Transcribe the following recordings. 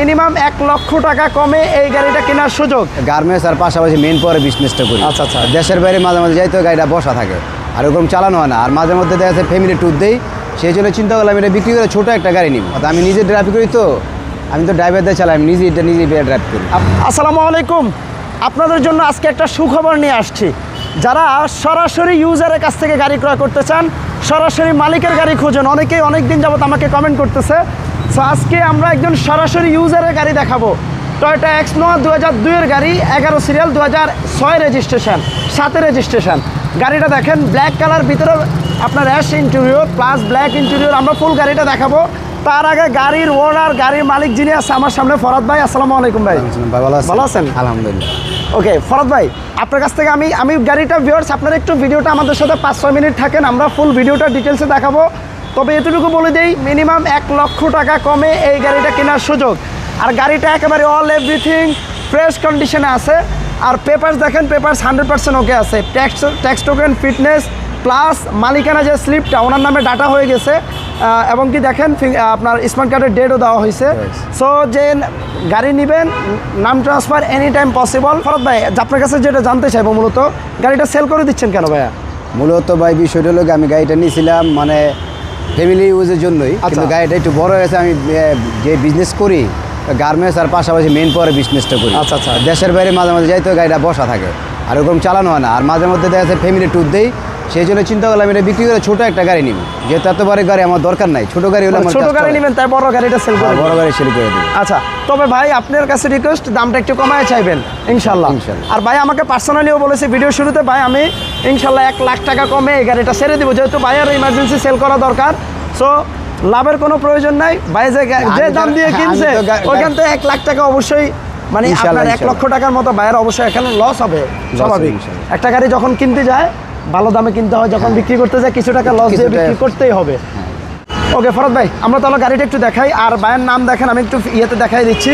Minimum এক লক্ষ টাকা কমে এই গাড়িটা কেনার সুযোগ। গার্মেন্টস আর পাশাপাশি মেন পরে বিজনেসটা করি। আচ্ছা, আচ্ছা। দেশের বাইরে মাঝে মাঝে যাই তো গাড়িটা বসা থাকে। আর ওরকম চালানো হয় না। আর মাঝে মধ্যে দেখা যাচ্ছে ফ্যামিলি ট্যুর দেই। সেই জন্য চিন্তা করলাম এটা বিক্রি করে ছোটো একটা গাড়ি নিব। আমি নিজে ড্রাইভ করি তো আমি তো ড্রাইভার দিয়ে চালাই আমি নিজে এটা নিজে ড্রাইভ করি। আসসালামু আলাইকুম। আপনাদের জন্য আজকে একটা সুখবর নিয়ে আসছি। যারা সরাসরি ইউজারের কাছ থেকে গাড়ি ক্রয় করতে চান সরাসরি মালিকের গাড়ি খুঁজেন। অনেকেই অনেক দিন যাবত আমাকে কমেন্ট করতেছে সো আজকে আমরা একজন সরাসরি ইউজারের গাড়ি দেখাবো। টয়টা এক্স নোয়া দু হাজার দুইয়ের গাড়ি এগারো সিরিয়াল দু হাজার ছয় রেজিস্ট্রেশন সাতে রেজিস্ট্রেশন গাড়িটা দেখেন ব্ল্যাক কালার ভিতরে আপনার ash interior plus black interior আমরা ফুল গাড়িটা দেখাবো। তার আগে গাড়ির ওনার গাড়ির মালিক যিনি আছে আমার সামনে ফরাদ ভাই আসসালামু আলাইকুম ভাই। ভাই ভালো আছেন? ভালো আছেন? আলহামদুলিল্লাহ। ওকে ফরাদ ভাই আপনার কাছ থেকে আমি আমি গাড়িটা ভিউয়ার্স আপনার একটু ভিডিওটা আমাদের সাথে পাঁচ ছয় মিনিট থাকেন আমরা ফুল ভিডিওটা ডিটেলসে দেখাবো। তবে এতটুকু বলে দেই মিনিমাম এক লক্ষ টাকা কমে এই গাড়িটা কেনার সুযোগ। আর গাড়িটা একেবারে অল এভরিথিং ফ্রেশ কন্ডিশনে আছে। আর পেপারস দেখেন পেপারস হান্ড্রেড পার্সেন্ট ওকে আছে। Tax tax token fitness plus মালিকানা যে স্লিপটা ওনার নামে ডাটা হয়ে গেছে। এবং কি দেখেন আপনার স্মার্ট কার্ডের ডেটও দেওয়া হয়েছে। সো যে গাড়ি নেবেন নাম ট্রান্সফার এনি টাইম পসিবল ফরত ভাই আপনার কাছে যেটা জানতে চাইব মূলত গাড়িটা সেল করে দিচ্ছেন কেন ভাইয়া? মূলত ভাই বিষয়টা হলো আমি গাড়িটা নিয়েছিলাম মানে ফ্যামিলি ইউজের জন্যই কিন্তু আচ্ছা। গাড়িটা একটু বড় হয়েছে আমি যে বিজনেস করি গার্মেন্টস আর পাশাপাশি মেন পরে বিজনেসটা করি আচ্ছা, আচ্ছা। দেশের বাইরে মাঝে মাঝে যাই তো গাড়িটা বসা থাকে আর ওরকম চালানো হয় না আর মাঝে মধ্যে দেখা যাচ্ছে ফ্যামিলি ট্যুর দেই সেই জন্য চিন্তা করলাম এটা বিক্রি করে ছোট একটা গাড়ি নিব। যেহেতু এত বড় গাড়ি আমার দরকার নাই ছোট গাড়ি হলে ছোট গাড়ি। নেবেন তাই বড় গাড়িটা সেল করে বড় গাড়ি সেল করে দিই আচ্ছা তবে ভাই আপনার কাছে রিকোয়েস্ট দামটা একটু কমায় চাইবেন ইনশাল্লাহ। আর ভাই আমাকে পার্সোনালিও বলেছে ভিডিও শুরুতে ভাই আমি ইনশাল্লাহ এক লাখ টাকা কমে এই গাড়িটা ছেড়ে দিব যেহেতু ভাইয়ের ইমার্জেন্সি সেল করা দরকার। সো লাভের কোনো প্রয়োজন নাই। ভাই যে যে দাম দিয়ে কিনছে ওইখান থেকে এক লাখ টাকা অবশ্যই মানে আপনার এক লক্ষ টাকার মতো ভাইয়ের অবশ্যই এখানে লস হবে স্বাভাবিক। একটা গাড়ি যখন কিনতে যায় ভালো দামে কিনতে হয় যখন বিক্রি করতে যায় কিছু টাকা লস দিয়ে বিক্রি করতেই হবে। ওকে ফরদ ভাই আমরা তাহলে গাড়িটা একটু দেখাই। আর ভাইয়ের নাম দেখেন আমি একটু ইয়েতে দেখাই দিচ্ছি।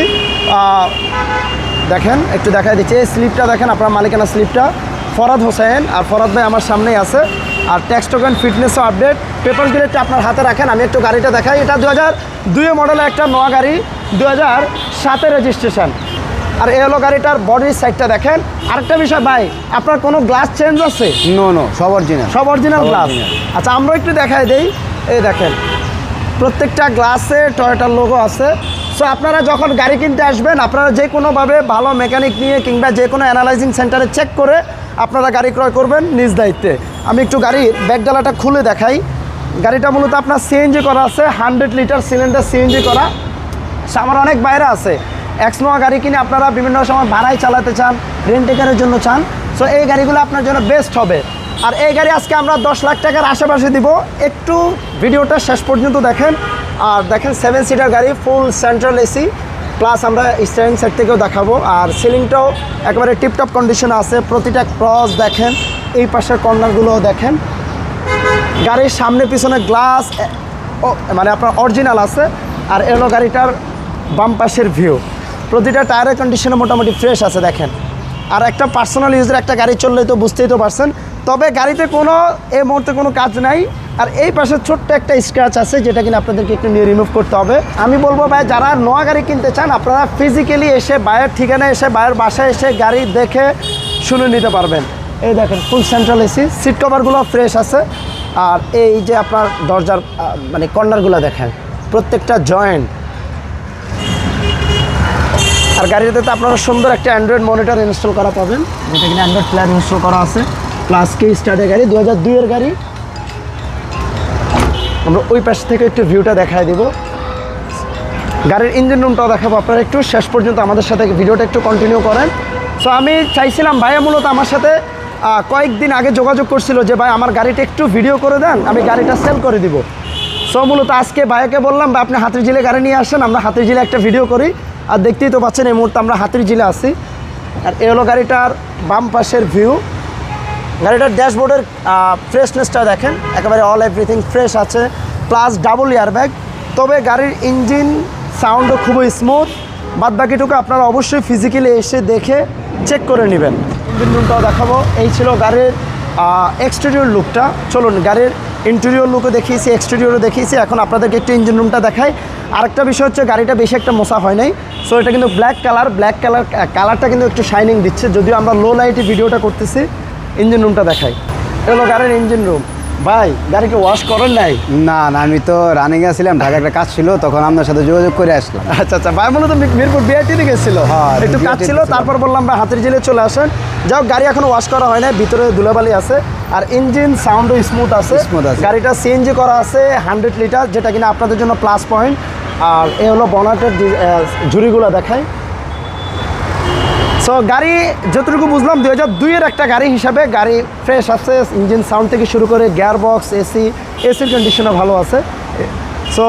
দেখেন একটু দেখাই দিচ্ছি। এই স্লিপটা দেখেন আপনার মালিকানা স্লিপটা ফরাদ হোসেন আর ফরাদ ভাই আমার সামনেই আছে। আর ট্যাক্স টোকেন ফিটনেসও আপডেট পেপারগুলো একটু আপনার হাতে রাখেন আমি একটু গাড়িটা দেখাই। এটা দু হাজার দুয়ে মডেলের একটা নোয়া গাড়ি দু হাজার সাতে রেজিস্ট্রেশন আর এই হলো গাড়িটার বডির সাইডটা দেখেন। আরেকটা বিষয় ভাই আপনার কোনো গ্লাস চেঞ্জ আছে? নো নো সব অরিজিনাল সব অরিজিনাল গ্লাস আচ্ছা আমরা একটু দেখাই দেই। এই দেখেন প্রত্যেকটা গ্লাসে টয়োটার লোগো আছে। সো আপনারা যখন গাড়ি কিনতে আসবেন আপনারা যে কোনোভাবে ভালো মেকানিক নিয়ে কিংবা যে কোনো অ্যানালাইজিং সেন্টারে চেক করে আপনারা গাড়ি ক্রয় করবেন নিজ দায়িত্বে। আমি একটু গাড়ির ব্যাগডালাটা খুলে দেখাই। গাড়িটা মূলত আপনার সিএনজি করা আছে হান্ড্রেড লিটার সিলিন্ডার সিএনজি করা। সো আমার অনেক বাইরে আছে। এক্সনোয়া গাড়ি কিনে আপনারা বিভিন্ন সময় ভাড়ায় চালাতে চান রেন্টেকারের জন্য চান। সো এই গাড়িগুলো আপনার জন্য বেস্ট হবে। আর এই গাড়ি আজকে আমরা দশ লাখ টাকার আশেপাশে দিব। একটু ভিডিওটা শেষ পর্যন্ত দেখেন। আর দেখেন সেভেন সিটার গাড়ি ফুল সেন্ট্রাল এসি প্লাস আমরা স্টারিং সেট থেকেও দেখাবো। আর সিলিংটাও একেবারে টিপটপ কন্ডিশনে আছে। প্রতিটা ক্রস দেখেন, এই পাশের কর্নারগুলোও দেখেন। গাড়ির সামনে পিছনে গ্লাস মানে আপনার অরিজিনাল আছে। আর এলো গাড়িটার বাম পাশের ভিউ প্রতিটা টায়ারের কন্ডিশনে মোটামুটি ফ্রেশ আছে, দেখেন। আর একটা পার্সোনাল ইউজের একটা গাড়ি চললেই তো বুঝতেই তো পারছেন। তবে গাড়িতে কোনো, এই মুহূর্তে কোনো কাজ নাই। আর এই পাশে ছোট্ট একটা স্ক্র্যাচ আছে, যেটা কিনা আপনাদেরকে একটু নিয়ে রিমুভ করতে হবে। আমি বলব ভাই, যারা নোয়া গাড়ি কিনতে চান, আপনারা ফিজিক্যালি এসে বায়ের ঠিকানায় এসে বায়ের বাসায় এসে গাড়ি দেখে শুনে নিতে পারবেন। এই দেখেন ফুল সেন্ট্রাল এসি সিট কভারগুলো ফ্রেশ আছে। আর এই যে আপনার দরজার মানে কর্নারগুলো দেখেন, প্রত্যেকটা জয়েন্ট আর গাড়িতে তো আপনারা সুন্দর একটা অ্যান্ড্রয়েড মনিটর ইনস্টল করা পাবেন। যেটা কিনা অ্যান্ড্রয়েড প্লেয়ার ইনস্টল করা আছে। প্লাস কে স্টার্টের গাড়ি? দু হাজার দুইয়ের গাড়ি। আমরা ওই পাশ থেকে একটু ভিউটা দেখাই দিব। গাড়ির ইঞ্জিন রুমটাও দেখাবো আপনারা একটু। শেষ পর্যন্ত আমাদের সাথে ভিডিওটা একটু কন্টিনিউ করেন। সো আমি চাইছিলাম ভাইয়া মূলত আমার সাথে কয়েকদিন আগে যোগাযোগ করছিল যে, ভাই, আমার গাড়িটা একটু ভিডিও করে দেন। আমি গাড়িটা সেল করে দিব। সো মূলত আজকে ভাইয়াকে বললাম বা আপনি হাতির জিলে গাড়ি নিয়ে আসেন। আমরা হাতির জিলে একটা ভিডিও করি। আর দেখতেই তো পাচ্ছেন, এই মুহূর্তে আমরা হাতির জিলে আছি। আর এ হলো গাড়িটার বাম পাশের ভিউ গাড়িটার ড্যাশবোর্ডের ফ্রেশনেসটা দেখেন, একেবারে অল এভরিথিং ফ্রেশ আছে প্লাস ডাবল এয়ারব্যাগ তবে গাড়ির ইঞ্জিন সাউন্ডও খুবই স্মুথ বাদ বাকিটুকু আপনারা অবশ্যই ফিজিক্যালি এসে দেখে চেক করে নেবেন। ইঞ্জিন রুমটাও দেখাবো। এই ছিল গাড়ির এক্সটেরিয়র লুকটা চলুন, গাড়ির ইন্টেরিয়র লুকও দেখিয়েছি এক্সটেরিয়রও দেখিয়েছি। এখন আপনাদেরকে একটু ইঞ্জিন রুমটা দেখাই। আরেকটা বিষয় হচ্ছে গাড়িটা বেশি একটা মোসা হয় নাই। সো এটা কিন্তু ব্ল্যাক কালার ব্ল্যাক কালার কালারটা কিন্তু একটু শাইনিং দিচ্ছে। যদিও আমরা লো লাইটে ভিডিওটা করতেছি ইঞ্জিন রুমটা দেখাই। এলো গাড়ির ইঞ্জিন রুম ভাই গাড়িকে ওয়াশ করেন নাই? না না আমি তো রানিং ছিলাম ঢাকা একটা কাজ ছিল তখন আপনার সাথে যোগাযোগ করে আসলাম। আচ্ছা আচ্ছা ভাই মূলত মিরপুর বিআইটিতে গেছিল? হ্যাঁ, একটু কাজ ছিল তারপর বললাম ভাই হাতের জিলে চলে আসেন। যাও গাড়ি এখনও ওয়াশ করা হয় না ভিতরে ধুলাবালি আছে আর ইঞ্জিন সাউন্ডও স্মুথ আছে। Smooth আছে। গাড়িটা সিএনজি করা আছে হান্ড্রেড লিটার যেটা কিনা আপনাদের জন্য প্লাস পয়েন্ট আর এ হলো বনাটের ঝুড়িগুলো দেখাই। সো গাড়ি যতটুকু বুঝলাম, দুই হাজার দুইয়ের একটা গাড়ি হিসাবে গাড়ি ফ্রেশ আছে ইঞ্জিন সাউন্ড থেকে শুরু করে গিয়ার বক্স এসি এসির কন্ডিশনও ভালো আছে। সো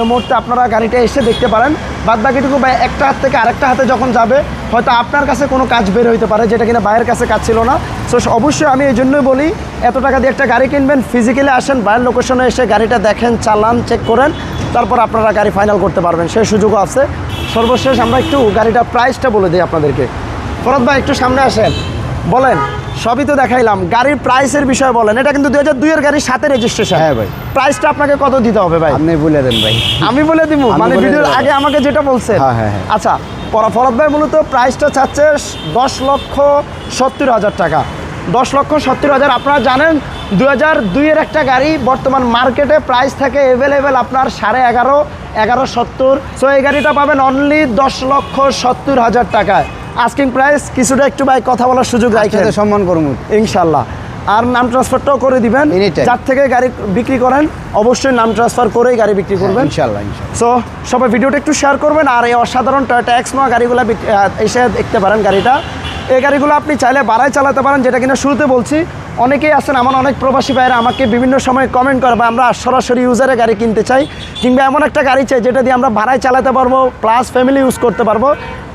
এই মুহূর্তে আপনারা গাড়িটা এসে দেখতে পারেন। বাদ বাকিটুকু বা একটা হাত থেকে আরেকটা হাতে যখন যাবে, হয়তো আপনার কাছে কোনো কাজ বের হইতে পারে যেটা কিনা বাইরের কাছে কাজ ছিল না। সো অবশ্যই আমি এই জন্যই বলি, এত টাকা দিয়ে একটা গাড়ি কিনবেন ফিজিক্যালি আসেন, বাইরের লোকেশনে এসে গাড়িটা দেখেন, চালান চেক করেন, তারপর আপনারা গাড়ি ফাইনাল করতে পারবেন। সেই সুযোগও আছে। সর্বশেষ আমরা একটু গাড়িটা প্রাইসটা বলে দিই আপনাদেরকে। ফরদ ভাই একটু সামনে আসেন। বলেন সবই তো দেখাইলাম। গাড়ির প্রাইসের বিষয়ে বলেন। এটা কিন্তু দুই হাজার দুইয়ের গাড়ির সাথে রেজিস্ট্রেশন হ্যাঁ ভাই। প্রাইসটা আপনাকে কত দিতে হবে ভাই? আপনি বলে দেন ভাই। আমি বলে দিব। মানে ভিডিওর আগে আমাকে যেটা বলছেন। হ্যাঁ, হ্যাঁ, হ্যাঁ। আচ্ছা ফরদ ভাই মূলত প্রাইসটা চাচ্ছে দশ লক্ষ সত্তর হাজার টাকা। দশ লক্ষ সত্তর হাজার। আপনারা জানেন দু হাজার দুইয়ের একটা গাড়ি বর্তমান মার্কেটে প্রাইস থাকে অ্যাভেলেবেল আপনার সাড়ে এগারো এগারো সত্তর। সো এই গাড়িটা পাবেন অনলি দশ লক্ষ সত্তর হাজার টাকায়। আস্কিং প্রাইস কিছুটা একটু ভাই কথা বলার সুযোগ রাখেন সম্মান করব। ইনশাল্লাহ। আর নাম ট্রান্সফারটাও করে দিবেন. যার থেকে গাড়ি বিক্রি করেন অবশ্যই নাম ট্রান্সফার করেই গাড়ি বিক্রি করবেন। ইনশাল্লাহ ইনশাল্লাহ। সো সবাই ভিডিওটা একটু শেয়ার করবেন। আর এই অসাধারণ টয়টা এক্স নোয়া গাড়িগুলো এসে দেখতে পারেন গাড়িটা। এই গাড়িগুলো আপনি চাইলে বাড়ায় চালাতে পারেন যেটা কিনা শুরুতে বলছি। অনেকেই আছেন আমার অনেক প্রবাসী ভাইরা আমাকে বিভিন্ন সময় কমেন্ট করে বা আমরা সরাসরি ইউজারে গাড়ি কিনতে চাই কিংবা এমন একটা গাড়ি চাই যেটা দিয়ে আমরা ভাড়ায় চালাতে পারব প্লাস ফ্যামিলি ইউজ করতে পারব।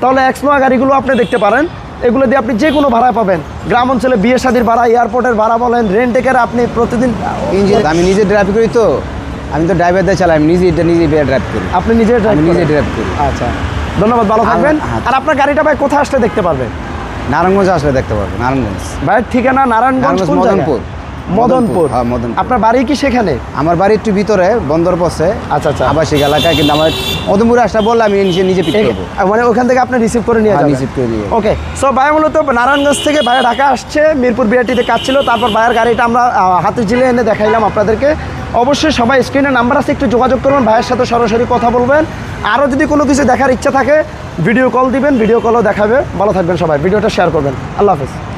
তাহলে এক্স নোয়া গাড়িগুলো আপনি দেখতে পারেন। এগুলো দিয়ে আপনি যে কোনো ভাড়া পাবেন। গ্রাম অঞ্চলে বিয়ে শাদির ভাড়া এয়ারপোর্টের ভাড়া বলেন রেন্টেকের আপনি প্রতিদিন ইঞ্জিন আমি নিজে ড্রাইভ করি তো। আমি তো ড্রাইভার দিয়ে চালাই আমি নিজে এটা নিজে ড্রাইভ করি। আপনি নিজে নিজে ড্রাইভ করি। আচ্ছা। ধন্যবাদ ভালো থাকবেন। আর আপনার গাড়িটা ভাই কোথায় আসলে দেখতে পারবেন নারায়ণগঞ্জ আসলে দেখতে পারব নারায়ণগঞ্জ। ভাইয়ের ঠিকানা নারায়ণগঞ্জ? মদনপুর। মদনপুর। হ্যাঁ, মদনপুর। আপনার বাড়ি কি সেখানে? আমার বাড়ি একটু ভিতরে বন্দর পথে। আচ্ছা আচ্ছা। আবাসিক এলাকায় কিন্তু আমার মধুমপুরে আসলে বললে আমি নিজে নিজে পিক করব। মানে ওখান থেকে আপনি রিসিভ করে নিয়ে হ্যাঁ, যাবেন? receive করে নিয়ে ওকে সো ভাই মূলত নারায়ণগঞ্জ থেকে ভাইয়া ঢাকা আসছে মিরপুর বিআরটিতে কাজ ছিল তারপর ভাইয়ের গাড়িটা আমরা হাতে জিলে এনে দেখাইলাম আপনাদেরকে। অবশ্যই সবাই স্ক্রিনে নাম্বার আছে একটু যোগাযোগ করবেন ভাইয়ের সাথে সরাসরি কথা বলবেন। আরও যদি কোনো কিছু দেখার ইচ্ছা থাকে ভিডিও কল দিবেন ভিডিও কলও দেখাবে। ভালো থাকবেন সবাই। ভিডিওটা শেয়ার করবেন। আল্লাহ হাফিজ।